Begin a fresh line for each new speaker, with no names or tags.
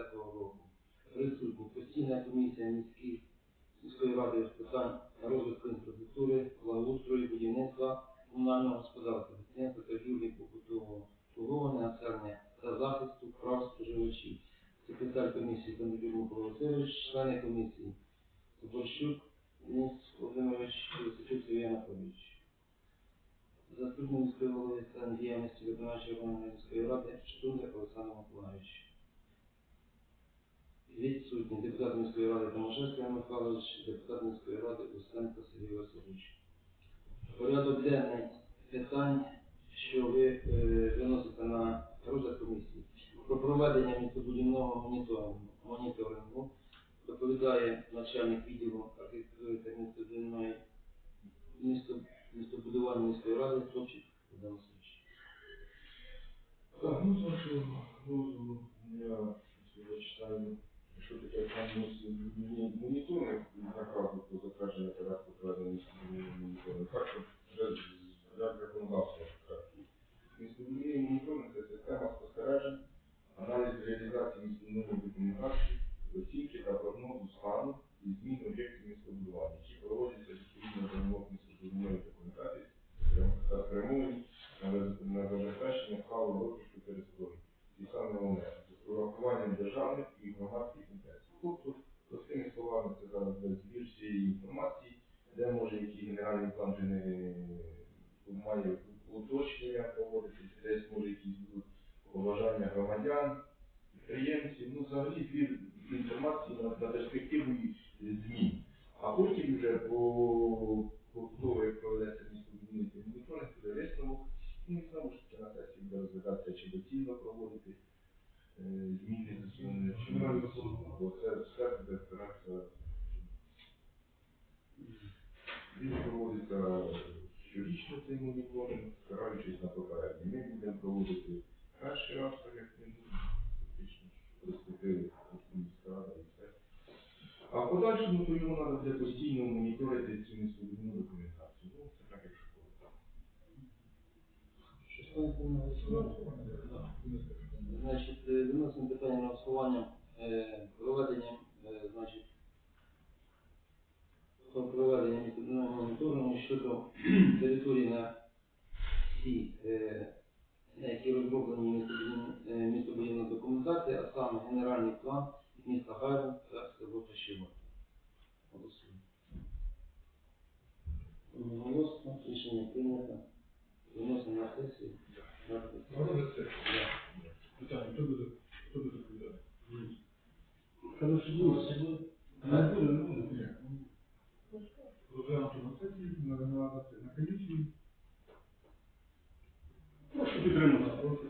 2025 року. Присутні постійна комісія міських міської ради з питань розвитку інфраструктури, благоустрою, будівництва, комунального господарства, підприємства, торгівлі, побутового обслуговування населення та захисту прав споживачів. Секретар комісії Кондратюк Микола члени комісії Борщук Денис Володимирович, Лисичук Сергій Анатолійович. Заступник міської голови член діяльності виконавчої органу міської ради Штундер Олександр Миколаївич. Відсутні депутат міської ради Томашевський Іван Михайлович, депутат міської ради Устенко Сергій Васильович. Порядок денний питань, що ви е, виносите на розгляд комісії. Про проведення містобудівного моніторингу, моніторингу доповідає начальник відділу архітектури та містобудівної місто, містобудування міської ради Топчик Богдан Васильович.
Так, ну з вашого дозволу я зачитаю, що таке моніторинг, направду про затвердження порядку проведення моніторингу. Так, що вже як законодавство. так. Моніторинг – це система спостережень, аналіз реалізації містобудівної документації, оцінки та прогнозу стану і змін об'єктів містобудування, які проводяться відповідно до вимог містобудівної документації та спрямовані на забезпечення сталого розвитку території. І саме головне, збір всієї інформації, де може який генеральний план вже не має уточнення проводитись, десь може якісь будуть побажання громадян, підприємців, ну взагалі збір інформації на, на перспективу змін. А потім вже по, того, як проведеться містобудівний моніторинг, буде висновок, ну і знову ж таки на сесії буде розглядатися, чи доцільно проводити е, зміни чи не доцільно, бо це все буде старатися. Він проводиться щорічно цей моніторинг, спираючись на попередній. Ми будемо проводити перший раз, так як був, фактично, приступили рада і все. А в подальшому то йому треба буде постійно моніторити цю містобудівну документацію. Ну, це так як школа.
Що ставити? Значить, е, виносимо питання на е, проведення, е, значить, щодо території на всі, е, які розроблені містобудівна е, документація, а саме генеральний план міста Гайвен та село Ташіва. Голосуємо. Голосно рішення прийнято. Виносимо на сесію.
розглянути на сесії, на, на, на, на комісії. Прошу підтримати.